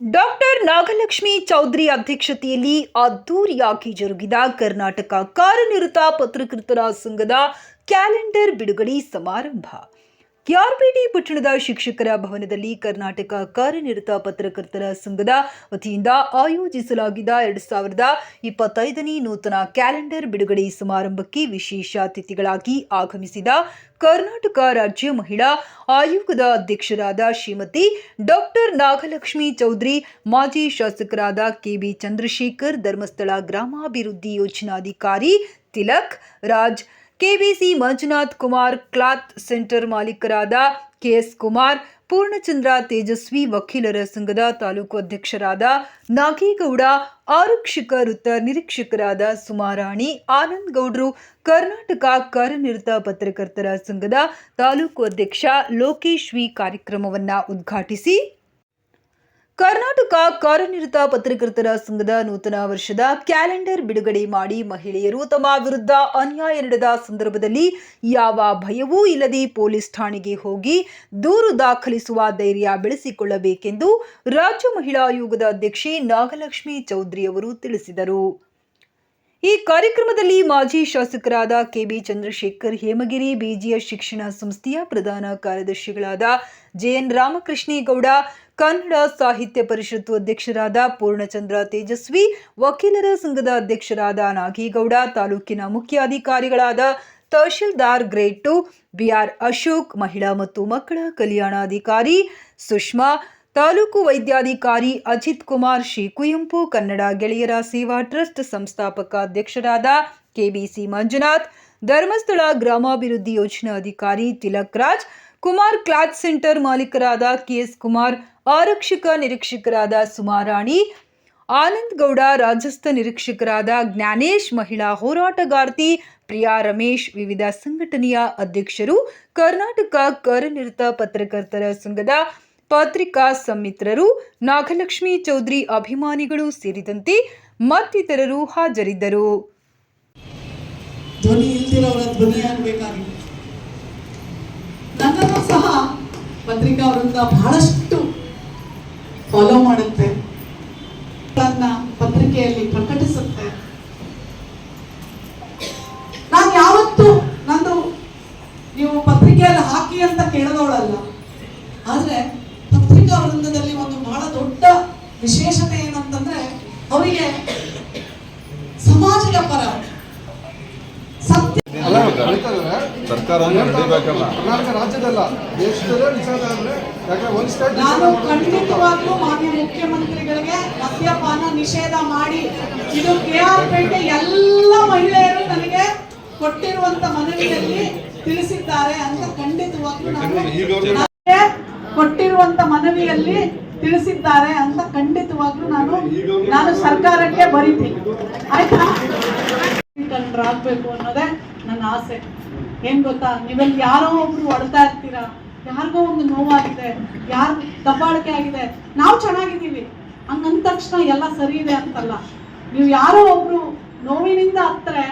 Doctor Nagalakshmi Chaudhary ಅಧ್ಯಕ್ಷತೆಯಲ್ಲಿ ಅದ್ದೂರಿಯಾಗಿ ಜರುಗಿದ ಕರ್ನಾಟಕ ಕಾರ್ಯನಿರತ ಪತ್ರಕರ್ತರ ಸಂಘದ ಕ್ಯಾಲೆಂಡರ್ ಬಿಡುಗಡೆ ಸಮಾರಂಭ. ಕೆಆರ್ಪಿಟಿ ಪಟ್ಟಣದ ಶಿಕ್ಷಕರ ಭವನದಲ್ಲಿ ಕರ್ನಾಟಕ ಕಾರ್ಯನಿರತ ಪತ್ರಕರ್ತರ ಸಂಘದ ವತಿಯಿಂದ ಆಯೋಜಿಸಲಾಗಿದ್ದ ಎರಡು ಸಾವಿರದ ಇಪ್ಪತ್ತೈದನೇ ನೂತನ ಕ್ಯಾಲೆಂಡರ್ ಬಿಡುಗಡೆ ಸಮಾರಂಭಕ್ಕೆ ವಿಶೇಷ ಅತಿಥಿಗಳಾಗಿ ಆಗಮಿಸಿದ ಕರ್ನಾಟಕ ರಾಜ್ಯ ಮಹಿಳಾ ಆಯೋಗದ ಅಧ್ಯಕ್ಷರಾದ ಶ್ರೀಮತಿ ಡಾಕ್ಟರ್ ನಾಗಲಕ್ಷ್ಮಿ ಚೌಧರಿ, ಮಾಜಿ ಶಾಸಕರಾದ ಕೆಬಿ ಚಂದ್ರಶೇಖರ್, ಧರ್ಮಸ್ಥಳ ಗ್ರಾಮಾಭಿವೃದ್ಧಿ ಯೋಜನಾಧಿಕಾರಿ Tilak Raj KBC Manjunath Kumar, cloth centre ಮಾಲೀಕರಾದ KS Kumar, Poornachandra Tejaswi ವಕೀಲರ ಸಂಘದ ತಾಲೂಕು ಅಧ್ಯಕ್ಷರಾದ ನಾಗೇಗೌಡ, ಆರಕ್ಷಕ ವೃತ್ತ ನಿರೀಕ್ಷಕರಾದ ಸುಮಾರಾಣಿ, ಆನಂದ್ ಗೌಡ್ರು, ಕರ್ನಾಟಕ ಕಾರ್ಯನಿರತ ಪತ್ರಕರ್ತರ ಸಂಘದ ತಾಲೂಕು ಅಧ್ಯಕ್ಷ ಲೋಕೇಶ್ವಿ ಕಾರ್ಯಕ್ರಮವನ್ನು ಕಾರ್ಯಕ್ರಮವನ್ನ ಉದ್ಘಾಟಿಸಿ ಕರ್ನಾಟಕ ಕಾರ್ಯನಿರತ ಪತ್ರಕರ್ತರ ಸಂಘದ ನೂತನ ವರ್ಷದ ಕ್ಯಾಲೆಂಡರ್ ಬಿಡುಗಡೆ ಮಾಡಿ ಮಹಿಳೆಯರು ತಮ್ಮ ವಿರುದ್ಧ ಅನ್ಯಾಯ ನಡೆದ ಸಂದರ್ಭದಲ್ಲಿ ಯಾವ ಭಯವೂ ಇಲ್ಲದೆ ಪೊಲೀಸ್ ಠಾಣೆಗೆ ಹೋಗಿ ದೂರು ದಾಖಲಿಸುವ ಧೈರ್ಯ ಬೆಳೆಸಿಕೊಳ್ಳಬೇಕೆಂದು ರಾಜ್ಯ ಮಹಿಳಾ ಆಯೋಗದ ಅಧ್ಯಕ್ಷೆ ನಾಗಲಕ್ಷ್ಮಿ ಚೌಧರಿ ಅವರು ತಿಳಿಸಿದರು. ಈ ಕಾರ್ಯಕ್ರಮದಲ್ಲಿ ಮಾಜಿ ಶಾಸಕರಾದ ಕೆಬಿ ಚಂದ್ರಶೇಖರ್ ಹೇಮಗಿರಿ, ಬಿಜಿಎಸ್ ಶಿಕ್ಷಣ ಸಂಸ್ಥೆಯ ಪ್ರಧಾನ ಕಾರ್ಯದರ್ಶಿಗಳಾದ ಜೆಎನ್ ರಾಮಕೃಷ್ಣೇಗೌಡ, ಕನ್ನಡ ಸಾಹಿತ್ಯ ಪರಿಷತ್ತು ಅಧ್ಯಕ್ಷರಾದ ಪೂರ್ಣಚಂದ್ರ ತೇಜಸ್ವಿ, ವಕೀಲರ ಸಂಘದ ಅಧ್ಯಕ್ಷರಾದ ನಾಗೇಗೌಡ, ತಾಲೂಕಿನ ಮುಖ್ಯಾಧಿಕಾರಿಗಳಾದ tahsildar grade two BR Ashok, ಮಹಿಳಾ ಮತ್ತು ಮಕ್ಕಳ ಕಲ್ಯಾಣಾಧಿಕಾರಿ ಸುಷ್ಮಾ ತಾಲೂಕು ವೈದ್ಯಾಧಿಕಾರಿ ಅಜಿತ್ ಕುಮಾರ್ ಶ್ರೀ ಕುವೆಂಪು ಕನ್ನಡ ಗೆಳೆಯರ ಸೇವಾ ಟ್ರಸ್ಟ್ ಸಂಸ್ಥಾಪಕ ಅಧ್ಯಕ್ಷರಾದ ಕೆಬಿಸಿ ಮಂಜುನಾಥ್, ಧರ್ಮಸ್ಥಳ ಗ್ರಾಮಾಭಿವೃದ್ಧಿ ಯೋಜನಾ ಅಧಿಕಾರಿ ತಿಲಕ್ ರಾಜ್, ಕುಮಾರ್ ಕ್ಲಾತ್ ಸೆಂಟರ್ ಮಾಲೀಕರಾದ ಕೆಎಸ್ ಕುಮಾರ್, ಆರಕ್ಷಕ ನಿರೀಕ್ಷಕರಾದ ಸುಮಾರಾಣಿ ಆನಂದ್ ಗೌಡ ರಾಜಸ್ಥ ನಿರೀಕ್ಷಕರಾದ ಜ್ಞಾನೇಶ್, ಮಹಿಳಾ ಹೋರಾಟಗಾರ್ತಿ ಪ್ರಿಯಾ ರಮೇಶ್, ವಿವಿಧ ಸಂಘಟನೆಯ ಅಧ್ಯಕ್ಷರು, ಕರ್ನಾಟಕ ಕರನಿರತ ಪತ್ರಕರ್ತರ ಸಂಘದ ಪತ್ರಿಕಾ ಸಮ್ಮಿತ್ರರು, ನಾಗಲಕ್ಷ್ಮಿ ಚೌಧರಿ ಅಭಿಮಾನಿಗಳು ಸೇರಿದಂತೆ ಮತ್ತಿತರರು ಹಾಜರಿದ್ದರು. ಧ್ವನಿ ಇಲ್ದಿರೋರ ಧ್ವನಿ ಆಗಬೇಕಾಗಿತ್ತು. ನನ್ನನ್ನು ಸಹ ಪತ್ರಿಕಾ ವೃಂದ ಬಹಳಷ್ಟು ಫಾಲೋ ಮಾಡುತ್ತೆ. ಪತ್ರಿಕಾ ವೃಂದದಲ್ಲಿ ಒಂದು ಬಹಳ ದೊಡ್ಡ ವಿಶೇಷತೆ ಏನಂತಂದ್ರೆ ಅವರಿಗೆ ಸಮಾಜದ ಪರ ಸತ್ಯ ರಾಜ್ಯದಲ್ಲ. ನಾನು ಖಂಡಿತವಾಗ್ಲೂ ಮಾನ್ಯ ಮುಖ್ಯಮಂತ್ರಿಗಳಿಗೆ ಮದ್ಯಪಾನ ನಿಷೇಧ ಮಾಡಿ ಇದು ಕೆ ಆರ್ ಪೇಟೆ ಎಲ್ಲ ಮಹಿಳೆಯರು ನನಗೆ ಕೊಟ್ಟಿರುವಂತ ಮನವಿಯಲ್ಲಿ ತಿಳಿಸಿದ್ದಾರೆ ಅಂತ ಖಂಡಿತವಾಗ್ಲೂ ನಾನು ಮನವಿಯಲ್ಲಿ ತಿಳಿಸಿದ್ದಾರೆ ಅಂತ ಖಂಡಿತವಾಗ್ಲೂ ನಾನು ನಾನು ಸರ್ಕಾರಕ್ಕೆ ಬರೀತೀನಿ. ಆಯ್ತಾ? ಆಗ್ಬೇಕು ಅನ್ನೋದೇ ನನ್ನ ಆಸೆ. ಏನ್ ಗೊತ್ತಾ? ನೀವೆಲ್ಲಿ ಯಾರೋ ಒಬ್ರು ಹೊಡ್ತಾ ಇರ್ತೀರಾ? ಯಾರಿಗೋ ಒಂದು ನೋವಾಗಿದೆ, ಯಾರು ದಬ್ಬಾಳಿಕೆ ಆಗಿದೆ. ನಾವು ಚೆನ್ನಾಗಿದ್ದೀವಿ. ಹಂಗಂದ ತಕ್ಷಣ ಎಲ್ಲ ಸರಿ ಇದೆ ಅಂತಲ್ಲ. ನೀವು ಯಾರೋ ಒಬ್ರು ನೋವಿನಿಂದ ಹತ್ತರೆ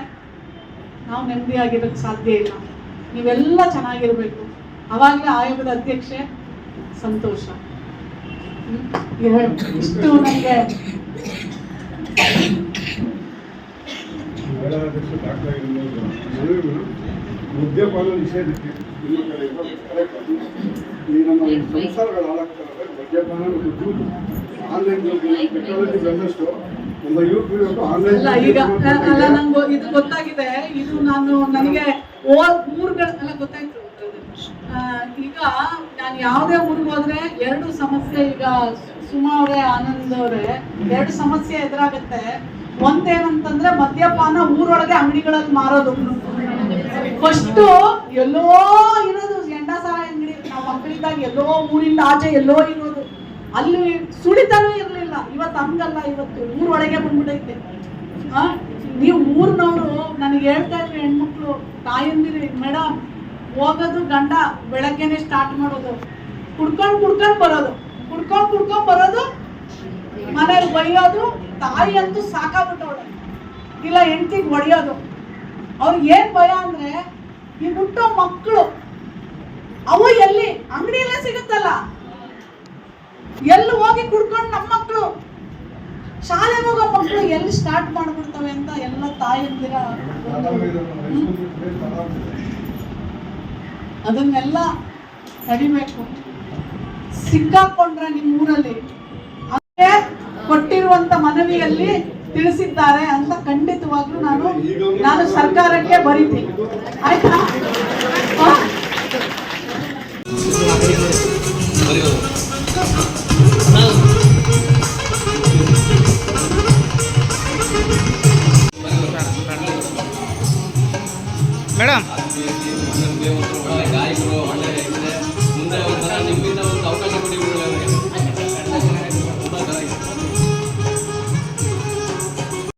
ನಾವು ನೆಮ್ಮದಿಯಾಗಿರೋಕ್ಕೆ ಸಾಧ್ಯ ಇಲ್ಲ. ನೀವೆಲ್ಲ ಚೆನ್ನಾಗಿರ್ಬೇಕು. ಅವಾಗಲೇ ಆಯೋಗದ ಅಧ್ಯಕ್ಷೆ ಸಂತೋಷ? ಇಷ್ಟು- ನನಗೆ ಮದ್ಯಪಾನ ನಿಷೇಧಕ್ಕೆ ನಿಮ್ಮ ಅದು. ಈ ನಮ್ಮ ಆನ್ಲೈನ್ ಆನ್ಲೈನ್ ಈಗ, ಅಲ್ಲ ನಂಗೆ ಇದು ಗೊತ್ತಾಗಿದೆ. ಇದು ನಾನು ನನಗೆ ಊರುಗಳ ಅಲ್ಲ ಗೊತ್ತಾಯ್ತು. ಈಗ ನಾನು ಯಾವುದೇ ಊರಿಗೆ ಹೋದ್ರೆ ಎರಡು ಸಮಸ್ಯೆ ಈಗ ಸುಮಾವ್ರೆ ಆನಂದ್ ಅವರೇ, ಎರಡು ಸಮಸ್ಯೆ ಎದುರಾಗುತ್ತೆ. ಒಂದೇನಂತಂದ್ರೆ ಮದ್ಯಪಾನ ಊರೊಳಗೆ ಅಂಗಡಿಗಳಲ್ಲಿ ಮಾರೋದು. ಫಸ್ಟ್ ಎಲ್ಲೋ ಇರೋದು, ಎಂಡ ಸಹಾಯ ಅಂಗಡಿ ನಾವು ಮಕ್ಕಳಿದ್ದಾಗ ಎಲ್ಲೋ ಊರಿಂದ ಆಚೆ ಎಲ್ಲೋ ಇರೋದು. ಅಲ್ಲಿ ಸುಳಿತಾನೂ ಇರಲಿಲ್ಲ. ಇವತ್ತು ಹಂಗಲ್ಲ, ಇವತ್ತು ಊರೊಳಗೆ ಬಂದ್ಬಿಟ್ಟೈತೆ ನೀವು ಊರಿನವರು, ನನಗೆ ಹೇಳ್ತಾ ಇದ್ರು ಹೆಣ್ಮಕ್ಳು, ತಾಯಂದಿರಿ ಮೇಡಮ್ ಹೋಗೋದು ಗಂಡ ಬೆಳಗ್ಗೆನೆ ಸ್ಟಾರ್ಟ್ ಮಾಡೋದು. ಕುಡ್ಕೊಂಡು ಕುಡ್ಕೊಂಡು ಬರೋದು. ಕುಡ್ಕೊಂಡು ಕುಡ್ಕೊಂಡು ಬರೋದು, ಮನೇಲಿ ಬೈಯೋದು ತಾಯಿ ಅಂತೂ ಸಾಕಾಗ್ಬಿಟ್ಟವಳು. ಇಲ್ಲ ಹೆಂಡತಿಗೆ ಹೊಡೆಯೋದು. ಅವ್ರಿಗೆ ಏನು ಭಯ ಅಂದ್ರೆ, ಈ ಹುಟ್ಟೋ ಮಕ್ಕಳು, ಅವು ಎಲ್ಲಿ? ಅಂಗಡಿಯಲ್ಲೇ ಸಿಗುತ್ತಲ್ಲ. ಎಲ್ಲಿ ಹೋಗಿ ಕುಡ್ಕೊಂಡು ನಮ್ಮ ಮಕ್ಕಳು ಶಾಲೆಗೆ ಹೋಗೋ ಮಕ್ಕಳು ಎಲ್ಲಿ ಸ್ಟಾರ್ಟ್ ಮಾಡ್ಬಿಡ್ತವೆ ಅಂತ ಎಲ್ಲ ತಾಯಂದಿರ ಅದನ್ನೆಲ್ಲ ತಡಿಬೇಕು ಸಿಕ್ಕಾಕೊಂಡ್ರೆ ನಿಮ್ಮ ಊರಲ್ಲಿ ಅದೇ ಕೊಟ್ಟಿರುವಂತ ಮನವಿಯಲ್ಲಿ ತಿಳಿಸಿದ್ದಾರೆ ಅಂತ ಖಂಡಿತವಾಗ್ಲೂ ನಾನು ನಾನು ಸರ್ಕಾರಕ್ಕೆ ಬರೀತೀನಿ. ಆಯ್ತಾ? ಗಾಯಕರು ಒಳ್ಳೆ ಮುಂದೆ ಒಂಥರ ನಿಮ್ಮಿಂದ ಒಂದು ಅವಕಾಶ